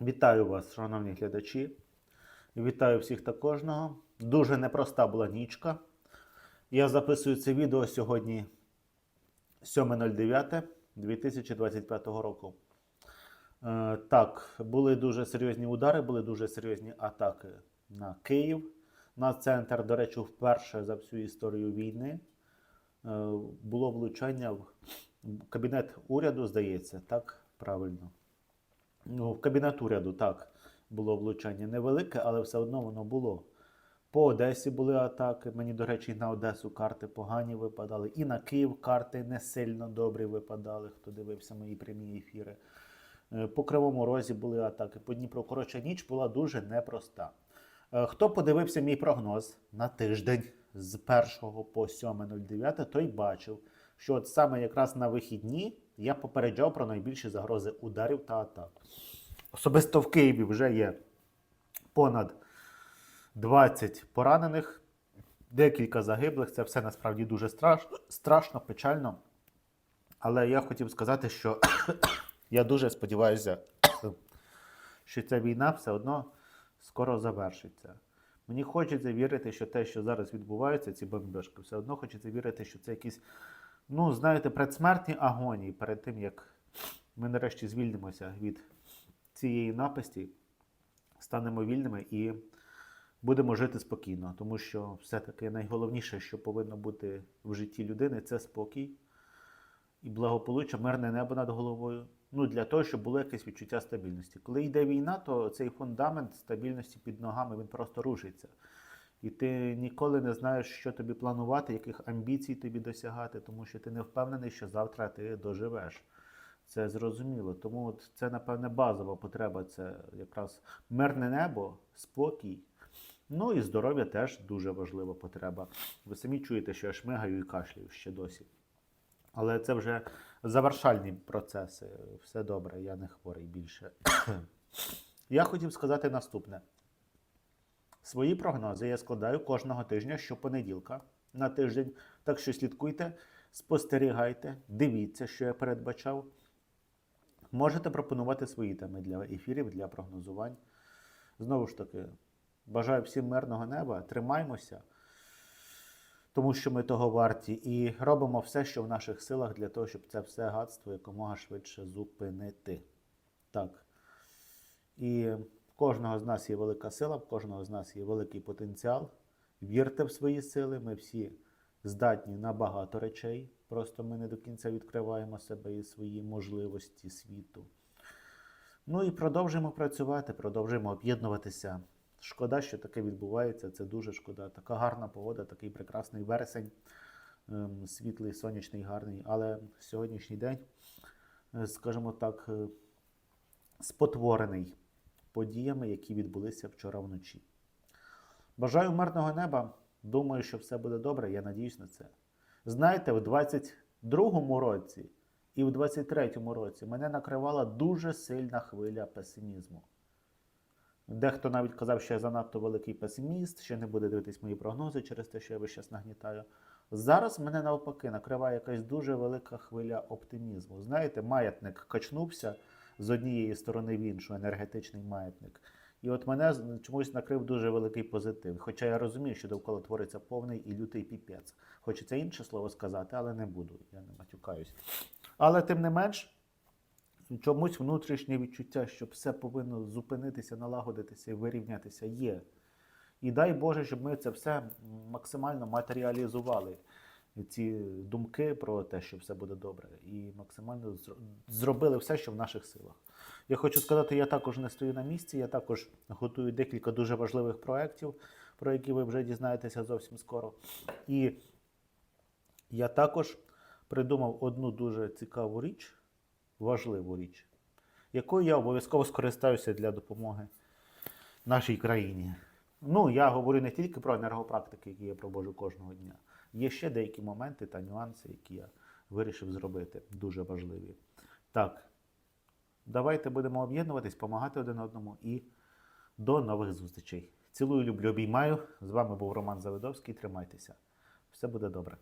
Вітаю вас, шановні глядачі. Вітаю всіх та кожного. Дуже непроста була нічка. Я записую це відео сьогодні 7.09.2025 року. Е, так, були дуже серйозні удари, були дуже серйозні атаки на Київ, на центр, до речі, вперше за всю історію війни. Е, було влучання в кабінет уряду, здається, так правильно. Ну, в кабінет уряду так було влучання невелике, але все одно воно було. По Одесі були атаки. Мені, до речі, і на Одесу карти погані випадали. І на Київ карти не сильно добрі випадали, хто дивився мої прямі ефіри. Е, По Кривому Розі були атаки, по Дніпру. Коротше, ніч була дуже непроста. Е, Хто подивився мій прогноз на тиждень з 1 по 7.09, той бачив, що от саме якраз на вихідні я попереджав про найбільші загрози ударів та атак. Особисто в Києві вже є понад 20 поранених, декілька загиблих. Це все насправді дуже страшно, страшно печально. Але я хотів сказати, що я дуже сподіваюся, що ця війна все одно скоро завершиться. Мені хочеться вірити, що те, що зараз відбувається, ці бомбежки, все одно хочеться вірити, що це якісь, ну, знаєте, предсмертні агонії перед тим, як ми нарешті звільнимося від цієї напасті, станемо вільними і будемо жити спокійно. Тому що все-таки найголовніше, що повинно бути в житті людини, це спокій і благополуччя, мирне небо над головою. Ну, для того, щоб було якесь відчуття стабільності. Коли йде війна, то цей фундамент стабільності під ногами він просто рушиться. І ти ніколи не знаєш, що тобі планувати, яких амбіцій тобі досягати, тому що ти не впевнений, що завтра ти доживеш. Це зрозуміло. Тому от це, напевне, базова потреба це якраз мирне небо, спокій. Ну і здоров'я теж дуже важлива потреба. Ви самі чуєте, що я шмигаю і кашляю ще досі. Але це вже завершальні процеси. Все добре, я не хворий більше. я хотів сказати наступне. Свої прогнози я складаю кожного тижня щопонеділка на тиждень. Так що слідкуйте, спостерігайте, дивіться, що я передбачав. Можете пропонувати свої теми для ефірів, для прогнозувань. Знову ж таки, бажаю всім мирного неба, тримаймося тому що ми того варті, і робимо все, що в наших силах для того, щоб це все гадство якомога швидше зупинити. Так. І кожного з нас є велика сила, в кожного з нас є великий потенціал. Вірте в свої сили, ми всі здатні на багато речей. Просто ми не до кінця відкриваємо себе і свої можливості світу. Ну і продовжуємо працювати, продовжуємо об'єднуватися. Шкода, що таке відбувається. Це дуже шкода. Така гарна погода, такий прекрасний вересень, ем, світлий, сонячний, гарний. Але сьогоднішній день, е, скажімо так, е, спотворений подіями, які відбулися вчора вночі. Бажаю мирного неба. Думаю, що все буде добре. Я надіюсь на це. Знаєте, в 22-му році і в 23-му році мене накривала дуже сильна хвиля песимізму. Дехто навіть казав, що я занадто великий песиміст, що не буде дивитись мої прогнози через те, що я весь нагнітаю. Зараз мене навпаки накриває якась дуже велика хвиля оптимізму. Знаєте, маятник качнувся з однієї сторони в іншу, енергетичний маятник. І от мене чомусь накрив дуже великий позитив. Хоча я розумію, що довкола твориться повний і лютий піпець. Хочеться інше слово сказати, але не буду, я не матюкаюсь. Але тим не менш, чомусь внутрішнє відчуття, що все повинно зупинитися, налагодитися і вирівнятися є. І дай Боже, щоб ми це все максимально матеріалізували. Ці думки про те, що все буде добре, і максимально зробили все, що в наших силах. Я хочу сказати, я також не стою на місці, я також готую декілька дуже важливих проєктів, про які ви вже дізнаєтеся зовсім скоро. І я також придумав одну дуже цікаву річ, важливу річ, якою я обов'язково скористаюся для допомоги нашій країні. Ну, я говорю не тільки про енергопрактики, які я проводжу кожного дня. Є ще деякі моменти та нюанси, які я вирішив зробити, дуже важливі. Так, давайте будемо об'єднуватись, допомагати один одному і до нових зустрічей. Цілую, люблю, обіймаю. З вами був Роман Завидовський. Тримайтеся. Все буде добре.